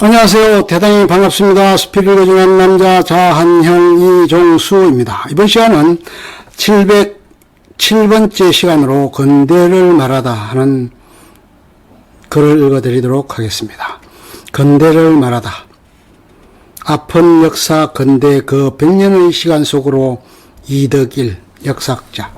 안녕하세요. 대단히 반갑습니다. 스피를 거중한 남자 자한형 이종수입니다. 이번 시간은 707번째 시간으로 건대를 말하다 하는 글을 읽어드리도록 하겠습니다. 건대를 말하다. 아픈 역사 건대 그 100년의 시간 속으로 이덕일 역사학자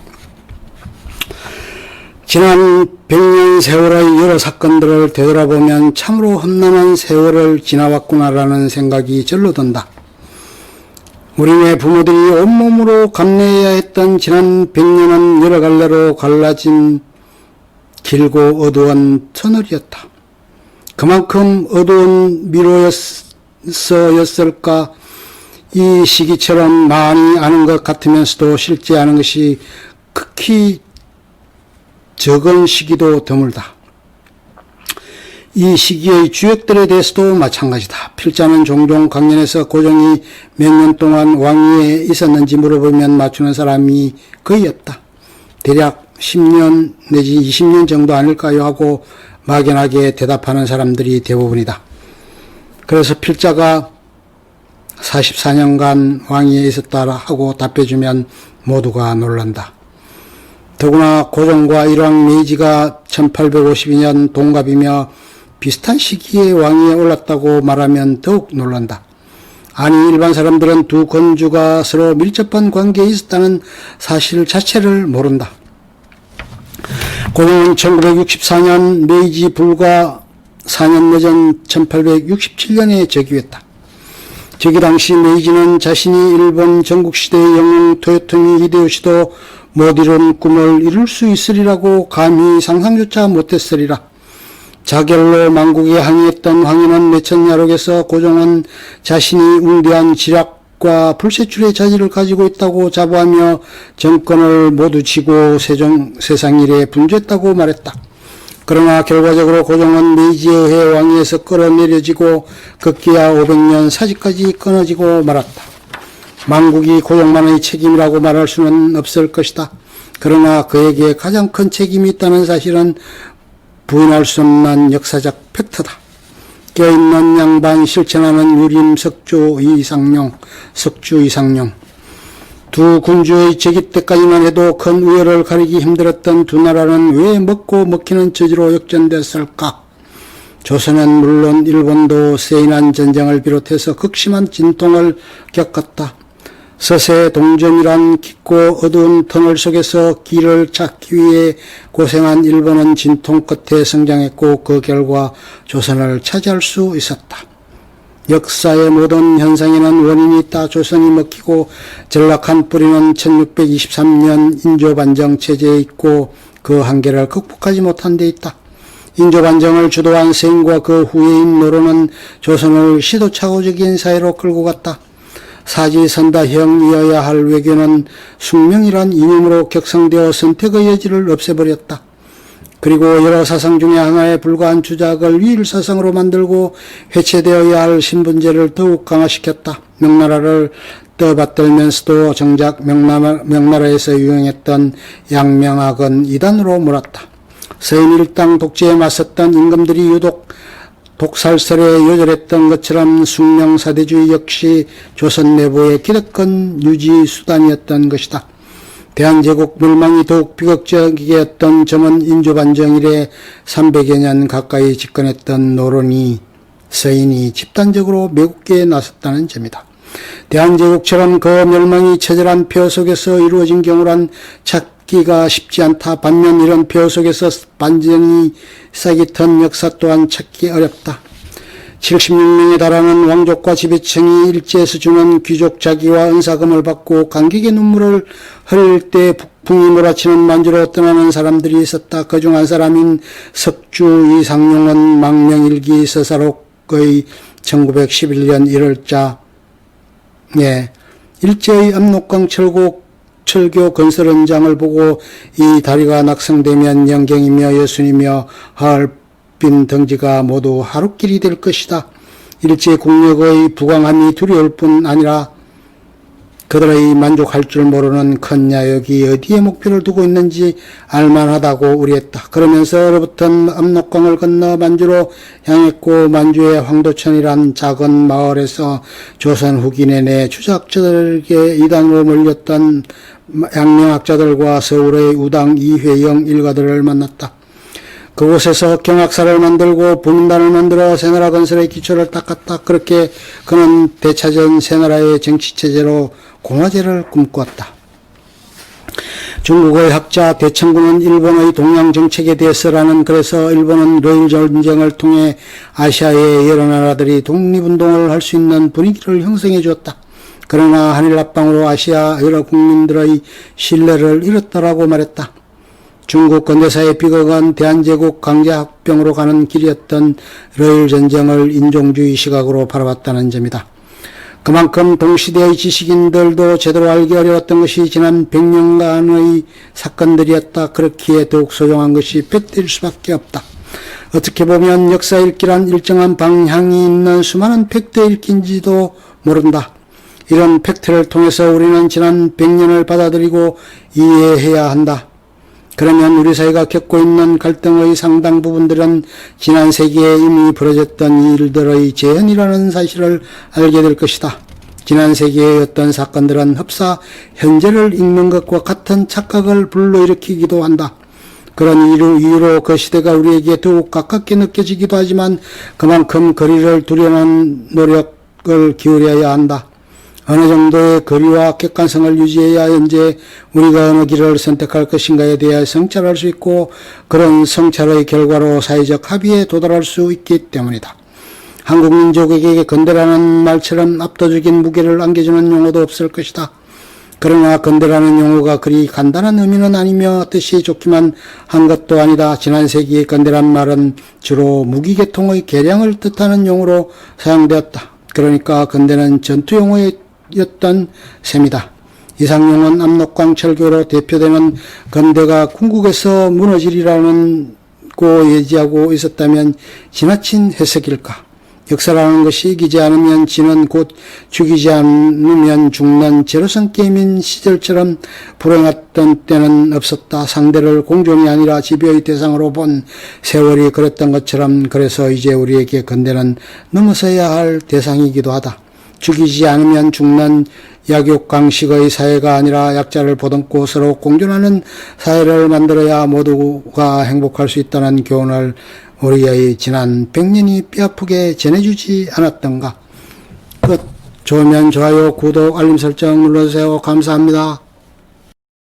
지난 100년 세월의 여러 사건들을 되돌아보면 참으로 험난한 세월을 지나왔구나라는 생각이 절로 든다. 우리네 부모들이 온몸으로 감내해야 했던 지난 100년은 여러 갈래로 갈라진 길고 어두운 터널이었다. 그만큼 어두운 미로였어였을까 이 시기처럼 많이 아는 것 같으면서도 실제 아는 것이 극히 적은 시기도 드물다. 이 시기의 주역들에 대해서도 마찬가지다. 필자는 종종 강연에서 고종이 몇 년 동안 왕위에 있었는지 물어보면 맞추는 사람이 거의 없다. 대략 10년 내지 20년 정도 아닐까요 하고 막연하게 대답하는 사람들이 대부분이다. 그래서 필자가 44년간 왕위에 있었다 하고 답해주면 모두가 놀란다. 더구나 고종과 일왕 메이지가 1852년 동갑이며 비슷한 시기에 왕위에 올랐다고 말하면 더욱 놀란다. 아니 일반 사람들은 두 건주가 서로 밀접한 관계에 있었다는 사실 자체를 모른다. 고종은 1964년 메이지 불과 4년 늦은 1867년에 즉위했다. 즉위 당시 메이지는 자신이 일본 전국시대의 영웅 토요토미 히데요시도 못 이룬 꿈을 이룰 수 있으리라고 감히 상상조차 못했으리라. 자결로 망국에 항의했던 황인은 내천야록에서 고종은 자신이 웅대한 지략과 불세출의 자질을 가지고 있다고 자부하며 정권을 모두 쥐고 세종 세상 일에 분주했다고 말했다. 그러나 결과적으로 고종은 메이지에 의해 왕위에서 끌어내려지고 급기야 500년 사지까지 끊어지고 말았다. 망국이 고종만의 책임이라고 말할 수는 없을 것이다. 그러나 그에게 가장 큰 책임이 있다는 사실은 부인할 수 없는 역사적 팩트다. 껴있는 양반 실천하는 유림 석주 이상용, 석주 이상용. 두 군주의 즉위 때까지만 해도 큰 우열을 가리기 힘들었던 두 나라는 왜 먹고 먹히는 처지로 역전됐을까? 조선은 물론 일본도 세인한 전쟁을 비롯해서 극심한 진통을 겪었다. 서세 동점이란 깊고 어두운 터널 속에서 길을 찾기 위해 고생한 일본은 진통 끝에 성장했고 그 결과 조선을 차지할 수 있었다. 역사의 모든 현상에는 원인이 있다. 조선이 먹히고 전락한 뿌리는 1623년 인조반정 체제에 있고 그 한계를 극복하지 못한 데 있다. 인조반정을 주도한 세인과 그 후예인 노로는 조선을 시도착오적인 사회로 끌고 갔다. 사지선다형이어야 할 외교는 숙명이란 이념으로 격상되어 선택의 여지를 없애버렸다. 그리고 여러 사상 중에 하나에 불과한 주작을 위일사상으로 만들고 해체되어야 할 신분제를 더욱 강화시켰다. 명나라를 떠받들면서도 정작 명나라, 명나라에서 유행했던 양명학은 이단으로 몰았다. 서인 일당 독재에 맞섰던 임금들이 유독 독살설에 요절했던 것처럼 숙명사대주의 역시 조선 내부의 기득권 유지 수단이었던 것이다. 대한제국 멸망이 더욱 비극적이었던 점은 인조반정 이래 300여 년 가까이 집권했던 노론이 서인이 집단적으로 매국계에 나섰다는 점이다. 대한제국처럼 그 멸망이 처절한 표 속에서 이루어진 경우란 찾기가 쉽지 않다. 반면 이런 표 속에서 반전이 싹이 턴 역사 또한 찾기 어렵다. 76명에 달하는 왕족과 지배층이 일제에서 주는 귀족 자기와 은사금을 받고 감격의 눈물을 흘릴 때 북풍이 몰아치는 만주로 떠나는 사람들이 있었다. 그 중 한 사람인 석주 이상용은 망명일기 서사록의 1911년 1월자 예, 일제의 압록강 철곡 철교 건설 현장을 보고 이 다리가 낙성되면 영경이며 예수이며 하얼 빈 덩지가 모두 하루길이 될 것이다. 일제 국력의 부강함이 두려울 뿐 아니라 그들의 만족할 줄 모르는 큰 야욕이 어디에 목표를 두고 있는지 알만하다고 우려했다. 그러면서 얼어붙은 압록강을 건너 만주로 향했고 만주의 황도천이란 작은 마을에서 조선 후기 내내 추적자들에게 이단으로 몰렸던 양명학자들과 서울의 우당 이회영 일가들을 만났다. 그곳에서 경학사를 만들고 분단을 만들어 새나라 건설의 기초를 닦았다. 그렇게 그는 대차전 새나라의 정치체제로 공화제를 꿈꾸었다. 중국의 학자 대청군은 일본의 동양 정책에 대해서라는 그래서 일본은 러일 전쟁을 통해 아시아의 여러 나라들이 독립운동을 할 수 있는 분위기를 형성해 주었다. 그러나 한일 합방으로 아시아 여러 국민들의 신뢰를 잃었다라고 말했다. 중국 근대사의 비극은 대한제국 강제합병으로 가는 길이었던 러일 전쟁을 인종주의 시각으로 바라봤다는 점이다. 그만큼 동시대의 지식인들도 제대로 알기 어려웠던 것이 지난 100년간의 사건들이었다. 그렇기에 더욱 소중한 것이 팩트일 수밖에 없다. 어떻게 보면 역사 읽기란 일정한 방향이 있는 수많은 팩트 읽기인지도 모른다. 이런 팩트를 통해서 우리는 지난 100년을 받아들이고 이해해야 한다. 그러면 우리 사회가 겪고 있는 갈등의 상당 부분들은 지난 세기에 이미 벌어졌던 일들의 재현이라는 사실을 알게 될 것이다. 지난 세기의 어떤 사건들은 흡사 현재를 읽는 것과 같은 착각을 불러일으키기도 한다. 그런 이유, 이유로 그 시대가 우리에게 더욱 가깝게 느껴지기도 하지만 그만큼 거리를 두려는 노력을 기울여야 한다. 어느 정도의 거리와 객관성을 유지해야 현재 우리가 어느 길을 선택할 것인가에 대해 성찰할 수 있고 그런 성찰의 결과로 사회적 합의에 도달할 수 있기 때문이다. 한국 민족에게 건대라는 말처럼 압도적인 무게를 안겨주는 용어도 없을 것이다. 그러나 건대라는 용어가 그리 간단한 의미는 아니며 뜻이 좋기만 한 것도 아니다. 지난 세기의 건대란 말은 주로 무기계통의 개량을 뜻하는 용어로 사용되었다. 그러니까 건대는 전투 용어 였던 셈이다. 이상용은 압록강 철교로 대표되는 건대가 궁극에서 무너지리라는 고 예지하고 있었다면 지나친 해석일까? 역사라는 것이 이기지 않으면 지는 곧 죽이지 않으면 죽는 제로섬 게임인 시절처럼 불행했던 때는 없었다. 상대를 공존이 아니라 지배의 대상으로 본 세월이 그랬던 것처럼 그래서 이제 우리에게 건대는 넘어서야 할 대상이기도 하다. 죽이지 않으면 죽는 약육강식의 사회가 아니라 약자를 보듬고 서로 공존하는 사회를 만들어야 모두가 행복할 수 있다는 교훈을 우리의 지난 100년이 뼈아프게 전해주지 않았던가. 끝. 좋으면 좋아요, 구독, 알림 설정 눌러주세요. 감사합니다.